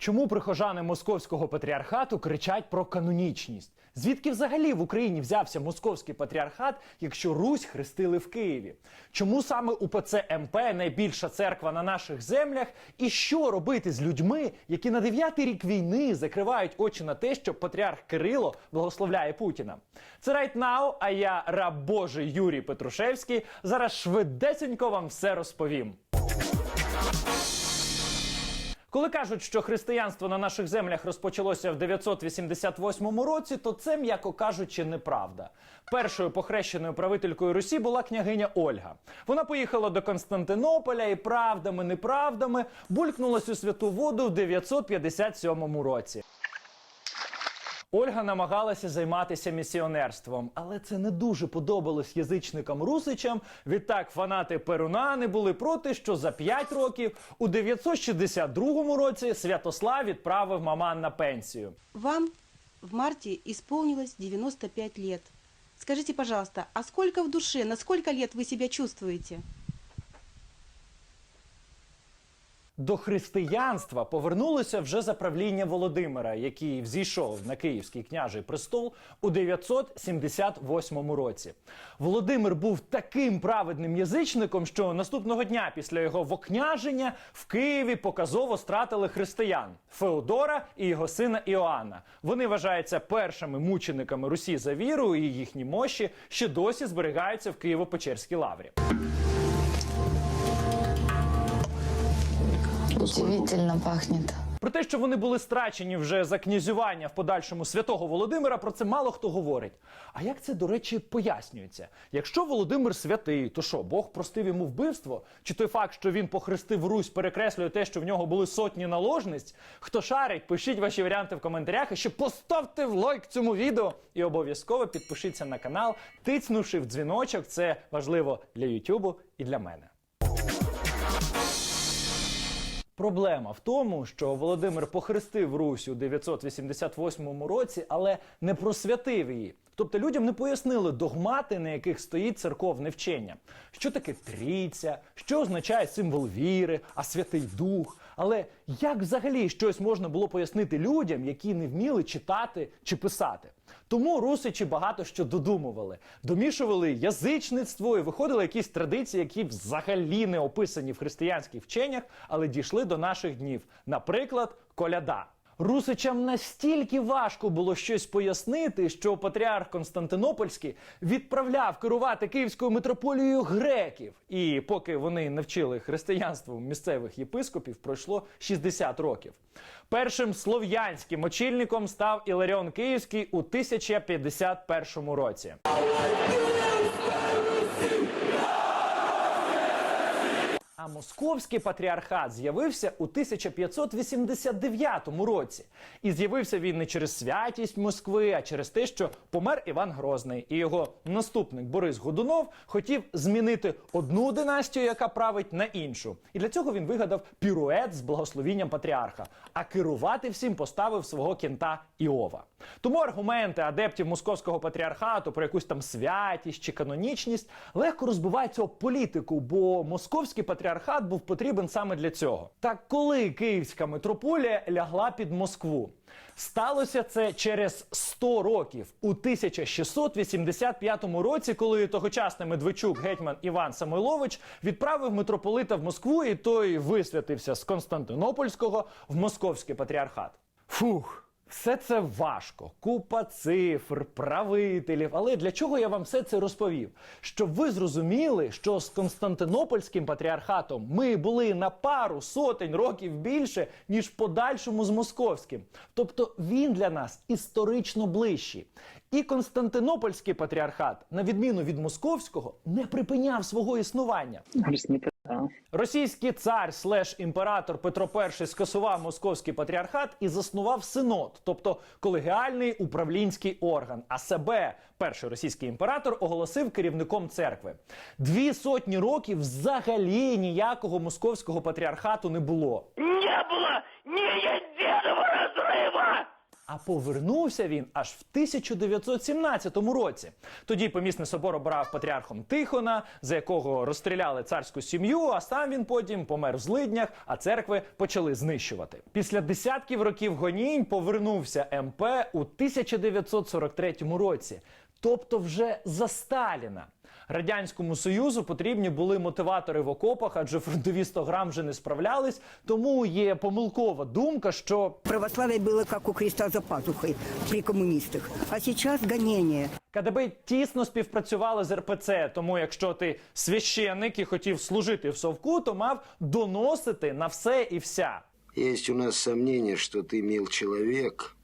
Чому прихожани московського патріархату кричать про канонічність? Звідки взагалі в Україні взявся московський патріархат, якщо Русь хрестили в Києві? Чому саме УПЦ МП найбільша церква на наших землях? І що робити з людьми, які на дев'ятий рік війни закривають очі на те, що патріарх Кирило благословляє Путіна? Це Right Now, а я раб Божий Юрій Петрушевський. Зараз швидесенько вам все розповім. Коли кажуть, що християнство на наших землях розпочалося в 988 році, то це, м'яко кажучи, неправда. Першою похрещеною правителькою Русі була княгиня Ольга. Вона поїхала до Константинополя і правдами, неправдами булькнулась у святу воду в 957 році. Ольга намагалася займатися місіонерством, але це не дуже подобалось язичникам русичам. Відтак фанати Перуна не були проти, що за 5 років у 962 році Святослав відправив маман на пенсію. Вам в марте исполнилось 95 лет. Скажите, пожалуйста, а сколько в душе, на сколько лет вы себя чувствуете? До християнства повернулося вже за правління Володимира, який взійшов на київський княжий престол у 978 році. Володимир був таким праведним язичником, що наступного дня після його вокняження в Києві показово стратили християн Феодора і його сина Іоанна. Вони вважаються першими мучениками Русі за віру, і їхні мощі ще досі зберігаються в Києво-Печерській лаврі. Удивительно пахнет. Про те, що вони були страчені вже за князювання в подальшому святого Володимира, про це мало хто говорить. А як це, до речі, пояснюється? Якщо Володимир святий, то що, Бог простив йому вбивство? Чи той факт, що він похрестив Русь, перекреслює те, що в нього були сотні наложниць? Хто шарить, пишіть ваші варіанти в коментарях. І ще поставте в лайк цьому відео і обов'язково підпишіться на канал, тицнувши в дзвіночок. Це важливо для Ютубу і для мене. Проблема в тому, що Володимир похрестив Русь у 988 році, але не просвятив її. Тобто людям не пояснили догмати, на яких стоїть церковне вчення. Що таке трійця, що означає символ віри, а Святий Дух. Але як взагалі щось можна було пояснити людям, які не вміли читати чи писати? Тому русичі багато що додумували, домішували язичництво і виходили якісь традиції, які взагалі не описані в християнських вченнях, але дійшли до наших днів. Наприклад, коляда. Русичам настільки важко було щось пояснити, що патріарх Константинопольський відправляв керувати київською митрополією греків. І поки вони навчили християнству місцевих єпископів, пройшло 60 років. Першим слов'янським очільником став Іларіон Київський у 1051 році. А московський патріархат з'явився у 1589 році. І з'явився він не через святість Москви, а через те, що помер Іван Грозний, і його наступник Борис Годунов хотів змінити одну династію, яка править, на іншу. І для цього він вигадав пірует з благословінням патріарха, а керувати всім поставив свого кінта Іова. Тому аргументи адептів московського патріархату про якусь там святість чи канонічність легко розбиваються об політику, бо московський патріархат був потрібен саме для цього. Так коли київська митрополія лягла під Москву? Сталося це через 100 років у 1685 році, коли тогочасний Медведчук гетьман Іван Самойлович відправив митрополита в Москву, і той висвятився з Константинопольського в московський патріархат. Фух. Все це важко, купа цифр, правителів. Але для чого я вам все це розповів? Щоб ви зрозуміли, що з Константинопольським патріархатом ми були на пару сотень років більше, ніж в подальшому з московським. Тобто він для нас історично ближчий. І Константинопольський патріархат, на відміну від московського, не припиняв свого існування. Російський цар слеш імператор Петро І скасував московський патріархат і заснував синод, тобто колегіальний управлінський орган. А себе перший російський імператор оголосив керівником церкви. Дві сотні років взагалі ніякого московського патріархату не було. Не было ни единого разрыва! А повернувся він аж в 1917 році. Тоді помісний собор обрав патріархом Тихона, за якого розстріляли царську сім'ю. А сам він потім помер в злиднях, а церкви почали знищувати. Після десятків років гонінь повернувся МП у 1943 році, тобто вже за Сталіна. Радянському Союзу потрібні були мотиватори в окопах, адже фронтові 100 грам вже не справлялись. Тому є помилкова думка, що Православие было как у креста за пазухой при коммунистах. А сейчас гонение. КДБ тісно співпрацювали з РПЦ. Тому, якщо ти священник і хотів служити в совку, то мав доносити на все і вся. Есть у нас сомнение, что ты мил человек,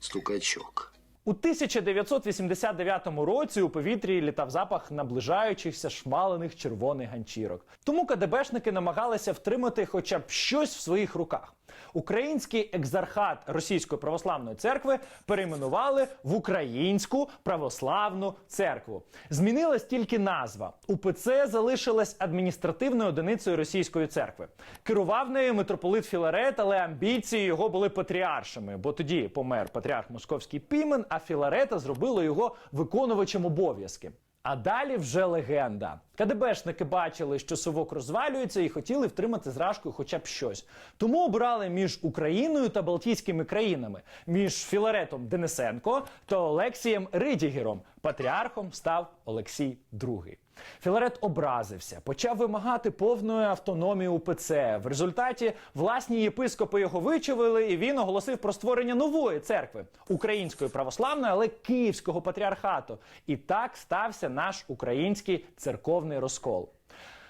стукачок. У 1989 році у повітрі літав запах наближаючихся шмалених червоних ганчірок. Тому КДБшники намагалися втримати хоча б щось в своїх руках. Український екзархат Російської православної церкви перейменували в Українську православну церкву. Змінилась тільки назва. УПЦ залишилась адміністративною одиницею Російської церкви. Керував нею митрополит Філарет, але амбіції його були патріаршими, бо тоді помер патріарх Московський Пімен, а Філарета зробило його виконувачем обов'язки. А далі вже легенда. КДБшники бачили, що совок розвалюється, і хотіли втримати зражкою хоча б щось. Тому обрали між Україною та Балтійськими країнами, між Філаретом Денисенко та Олексієм Ридігером. Патріархом став Олексій II. Філарет образився, почав вимагати повної автономії УПЦ. В результаті власні єпископи його вичавили, і він оголосив про створення нової церкви української православної, але київського патріархату. І так стався наш український церковний розкол.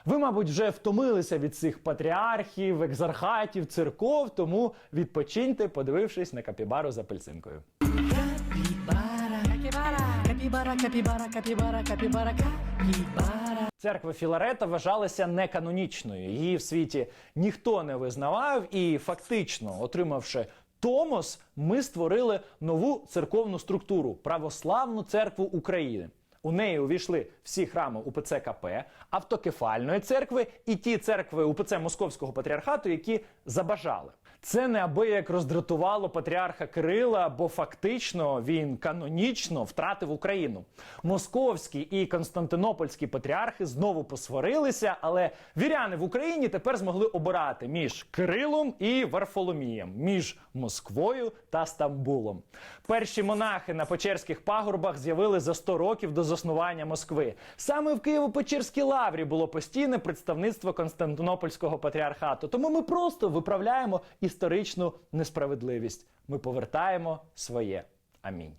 Ви, мабуть, вже втомилися від цих патріархів, екзархатів, церков, тому відпочиньте, подивившись на капібару з апельсинкою. Capibara, капібара, капібара, капібара, капібара. Церква Філарета вважалася неканонічною. Її в світі ніхто не визнавав, і фактично, отримавши Томос, ми створили нову церковну структуру православну церкву України. У неї увійшли всі храми УПЦ КП, автокефальної церкви і ті церкви УПЦ Московського патріархату, які забажали. Це неабияк роздратувало патріарха Кирила, бо фактично він канонічно втратив Україну. Московський і Константинопольський патріархи знову посварилися, але віряни в Україні тепер змогли обирати між Кирилом і Варфоломієм, між Москвою та Стамбулом. Перші монахи на Печерських пагорбах з'явили за 100 років до заснування Москви. Саме в Києво-Печерській лаврі було постійне представництво Константинопольського патріархату. Тому ми просто виправляємо історичну несправедливість. Ми повертаємо своє. Амінь.